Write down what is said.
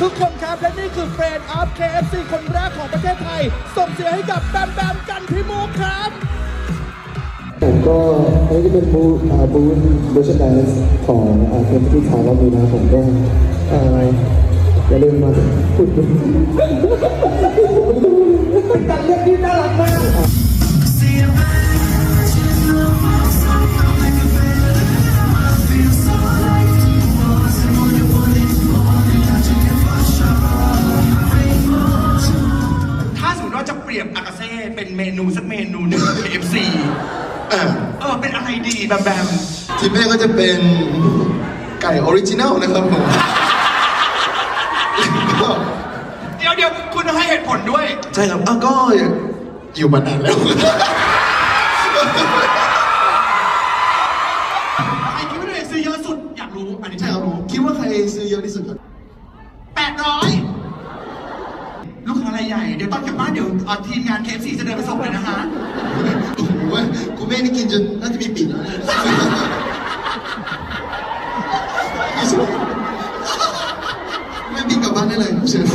ทุกคนครับ และนี่คือเฟรนด์ออฟ KFC คนแรกของประเทศไทย ส่งเสียงให้กับแบมแบมกันพิมุกครับ ผมก็อันนี้จะเป็นบูธอ่าบูธเวอร์ชันไดส์ของอาเคนที่ถายรอบนี้นะผมก็เอ่ออย่าลืมมาพูดคุยเป็นการเลือกที่น่ารักมาก รียบอากาเซ่เป็นเมนูสักเมนูหนึ่ง KFC อ่าเออเป็นอะไรดีแบมแบมทีแม่ก็จะเป็นไก่ออริจินัลนะครับผมก็เดี๋ยวเดี๋ยวคุณต้องให้เหตุผลด้วย ใช่ครับอ้าวก็อยู่มานานแล้วใครคิดว่าตัวเองซื้อเยอะสุดอยากรู้อันนี้ใช่ครับผมคิดว่าใครซื้อเยอะที่สุดครับแปดร้อยลูกค้าราย ใหญ่เดี๋ยวตอนกลับบ้านเดี๋ยวเอาทีมงานเคฟซีจะเดินไปส่งเลยนะคะ โอ้โหคุณแม่นี่กินจนน่าจะมีปิดแล้วเนี่ยแม่ปิดกลับบ้านได้เลยเชิญ